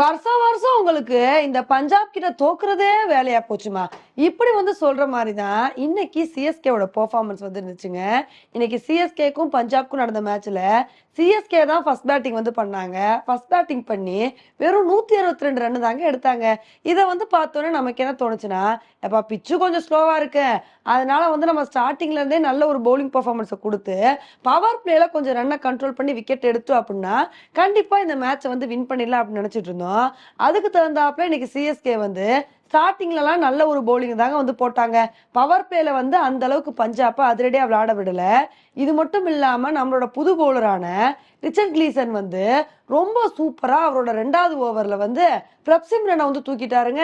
வருஷம் வருஷம் உங்களுக்கு இந்த பஞ்சாப் கிட்ட தோக்குறதே வேலையா போச்சுமா? இப்படி வந்து சொல்ற மாதிரி தான் இன்னைக்கு சிஎஸ்கேவோட பெர்ஃபார்மன்ஸ் வந்து இருந்துச்சுங்க. இன்னைக்கு சிஎஸ்கேக்கும் பஞ்சாப்க்கும் நடந்த மேட்ச்ல சிஎஸ்கே தான் ஃபர்ஸ்ட் பேட்டிங் வந்து பண்ணாங்க. ஃபர்ஸ்ட் பேட்டிங் பண்ணி வெறும் நூத்தி அறுபத்தி ரெண்டு ரன் தாங்க எடுத்தாங்க. இதை வந்து பார்த்தோன்னே நமக்கு என்ன தோணுச்சுன்னா எப்பா பிச்சு கொஞ்சம் ஸ்லோவா இருக்கு. அதனால வந்து நம்ம ஸ்டார்டிங்ல இருந்தே நல்ல ஒரு பவுலிங் பெர்ஃபார்மன்ஸை கொடுத்து பவர் பிளேல கொஞ்சம் ரன்னை கண்ட்ரோல் பண்ணி விக்கெட் எடுத்தோம் அப்படின்னா கண்டிப்பா இந்த மேட்சை வந்து வின் பண்ணிடலாம் அப்படின்னு நினைச்சிட்டு இருந்தோம். அதுக்கு தகுந்தாப்புல இன்னைக்கு சிஎஸ்கே வந்து ஸ்டார்டிங்லலாம் நல்ல ஒரு பவுலிங் தாங்க வந்து போட்டாங்க. பவர் பிளேல வந்து அந்த அளவுக்கு பஞ்சாப்பை அதிரடியாக விளையாட விடல. இது மட்டும் இல்லாமல் நம்மளோட புது பவுலரான ரிச்சர்ட் கிளீசன் வந்து ரொம்ப சூப்பராக அவரோட ரெண்டாவது ஓவரில் வந்து பிரப்சிம் ரனை வந்து தூக்கிட்டாருங்க.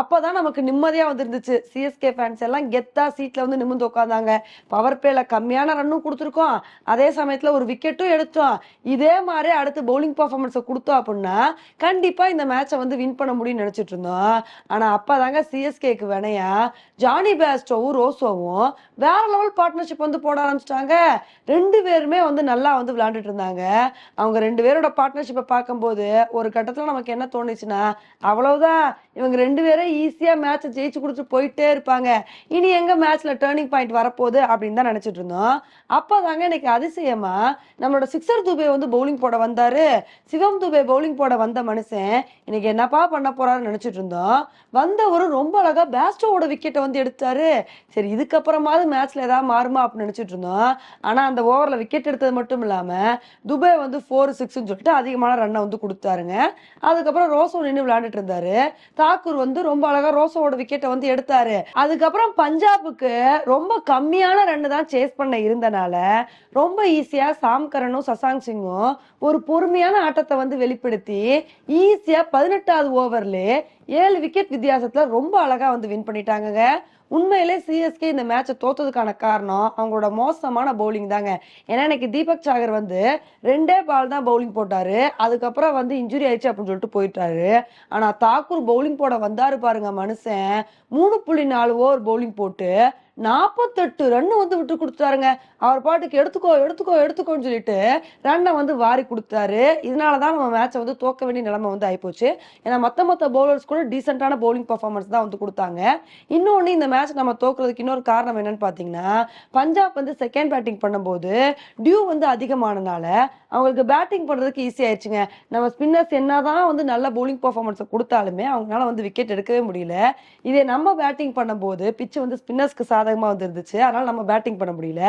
அப்போ தான் நமக்கு நிம்மதியாக வந்துருந்துச்சு. சிஎஸ்கே ஃபேன்ஸ் எல்லாம் கெத்தாக சீட்டில் வந்து நிமிர்ந்து உட்காந்தாங்க பவர் பிளேல கம்மியான ரன்னும் கொடுத்துருக்கோம். அதே சமயத்தில் ஒரு விக்கெட்டும் எடுத்தோம். இதே மாதிரி அடுத்து பவுலிங் பர்ஃபார்மன்ஸை கொடுத்தோம் அப்படின்னா கண்டிப்பாக இந்த மேட்சை வந்து வின் பண்ண முடியும்னு நினச்சிட்டு இருந்தோம். அப்போ தாங்க சிஎஸ்கேக்கு வேணையா ஜானி பேஸ்டோவும் ரோசோவும் வேற லெவல் பார்ட்னர்ஷிப் வந்து போட ஆரம்பிச்சிட்டாங்க. ரெண்டு பேருமே வந்து நல்லா வந்து விளையாண்டுட்டு இருந்தாங்க. அவங்க ரெண்டு பேரோட பார்ட்னர்ஷிப்பை பார்க்கும்போது ஒரு கட்டத்தில் நமக்கு என்ன தோணுச்சுன்னா அவ்வளவுதான். இவங்க ரெண்டு பேரும் ஈஸியாக மேட்சை ஜெயிச்சு கொடுத்துட்டு போயிட்டே இருப்பாங்க. இனி எங்கே மேட்ச்சில் டேர்னிங் பாயிண்ட் வரப்போகுது அப்படின்னு தான் நினச்சிட்டு இருந்தோம். அப்போ தாங்க இன்னைக்கு அதிசயமாக நம்மளோட சிக்ஸர் துபே வந்து பவுலிங் போட வந்தார். சிவம் துபே பவுலிங் போட வந்த மனுஷன் இன்னைக்கு என்னப்பா பண்ண போறாருன்னு நினச்சிட்டு இருந்தோம். வந்தவரும் ரொம்ப அழகாக பேஸ்டோவோட விக்கெட்டை வந்து எடுத்தாரு. சரி இதுக்கப்புறமாவது மேட்ச்ல ஏதாவது மாறுமா அப்படின்னு நினைச்சிட்டு இருந்தோம். ஆனா அந்த ஓவர்ல விக்கெட் எடுத்தது மட்டும் இல்லாம துபே வந்து ஃபோர் சிக்ஸ்னு சொல்லிட்டு அது அதிகமான ரன்னை வந்து கொடுத்தாருங்க. அதுக்கப்புறம் ரோசோ நின்று விளையாண்டுட்டு இருந்தாரு. தாக்கூர் வந்து ரொம்ப அழகா ரோசோவோட விக்கெட்டை வந்து எடுத்தாரு. அதுக்கப்புறம் பஞ்சாபுக்கு ரொம்ப கம்மியான ரன் தான் சேஸ் பண்ண இருந்தனால ரொம்ப ஈஸியா சாம்கரனும் சசாங் சிங்கும் ஒரு பொறுமையான ஆட்டத்தை வந்து வெளிப்படுத்தி ஈஸியா பதினெட்டாவது ஓவர்ல ஏழு விக்கெட் வித்தியாசத்துல ரொம்ப அழகா வந்து வின் பண்ணிட்டாங்கங்க. உண்மையிலே சிஎஸ்கே இந்த மேட்சை தோத்ததுக்கான காரணம் அவங்களோட மோசமான பவுலிங் தாங்க. ஏன்னா இன்னைக்கு தீபக் சாகர் வந்து ரெண்டே பால் தான் பவுலிங் போட்டாரு. அதுக்கப்புறம் வந்து இன்ஜுரி ஆயிடுச்சு அப்படின்னு சொல்லிட்டு போயிட்டாரு. ஆனா தாக்கூர் பவுலிங் போட வந்தாரு பாருங்க மனுஷன். மூணு புள்ளி நாலு ஓவர் பவுலிங் போட்டு நாற்பத்தெட்டு ரன் வந்து விட்டு கொடுத்தாருங்க அவர் பாட்டுக்கு எடுத்துக்கோ எடுத்துக்கோ எடுத்துக்கோன்னு சொல்லிட்டு ரன்னை வந்து வாரி கொடுத்தாரு. இதனால தான் நம்ம மேட்சை வந்து தோக்க வேண்டிய நிலைமை வந்து ஆயிப்போச்சு. ஏன்னா மற்ற மொத்த பவுலர்ஸ் கூட டீசென்ட்டான பவுலிங் பர்ஃபார்மன்ஸ் தான் வந்து கொடுத்தாங்க. இன்னொன்று இந்த மேட்ச் நம்ம தோக்குறதுக்கு இன்னொரு காரணம் என்னன்னு பார்த்தீங்கன்னா பஞ்சாப் வந்து செகண்ட் பேட்டிங் பண்ணும்போது டியூ வந்து அதிகமானனால அவங்களுக்கு பேட்டிங் பண்ணுறதுக்கு ஈஸி ஆயிடுச்சுங்க. நம்ம ஸ்பின்னர்ஸ் என்னதான் வந்து நல்ல பவுலிங் பர்ஃபார்மன்ஸை கொடுத்தாலுமே அவங்களால வந்து விக்கெட் எடுக்கவே முடியல. இதே நம்ம பேட்டிங் பண்ணும்போது பிச்சு வந்து ஸ்பின்னர்ஸ்க்கு சாதகம் வந்து இருந்துச்சு அதனால நம்ம பேட்டிங் பண்ண முடியல.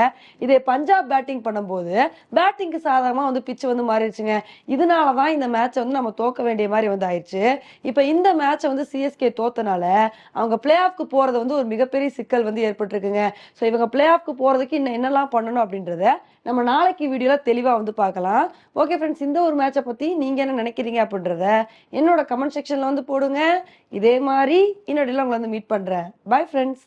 இதே பஞ்சாப் பேட்டிங் பண்ணும்போது பேட்டிங்க்கு சாதகமாக வந்து பிச்சு வந்து மாறிடுச்சுங்க. இதனால தான் இந்த மேட்சை வந்து நம்ம தோக்க வேண்டிய மாதிரி வந்து ஆயிடுச்சு. இப்போ இந்த மேட்சை வந்து சிஎஸ்கே தோத்தனால அவங்க பிளே ஆஃப்க்கு போறது வந்து ஒரு மிகப்பெரிய சிக்கல் வந்து ஏற்பட்டிருக்குங்க. ஸோ இவங்க பிளே ஆஃப்க்கு போறதுக்கு இன்னும் என்னெல்லாம் பண்ணணும் அப்படின்றத நம்ம நாளைக்கு வீடியோல தெளிவாக வந்து பார்க்கலாம். ஓகே ஃப்ரெண்ட்ஸ் இந்த ஒரு மேட்சை பத்தி நீங்க என்ன நினைக்கிறீங்க அப்படின்றத என்னோட கமெண்ட் செக்ஷன்ல வந்து போடுங்க. இதே மாதிரி இன்னொடையில் உங்களை வந்து மீட் பண்றேன். Bye friends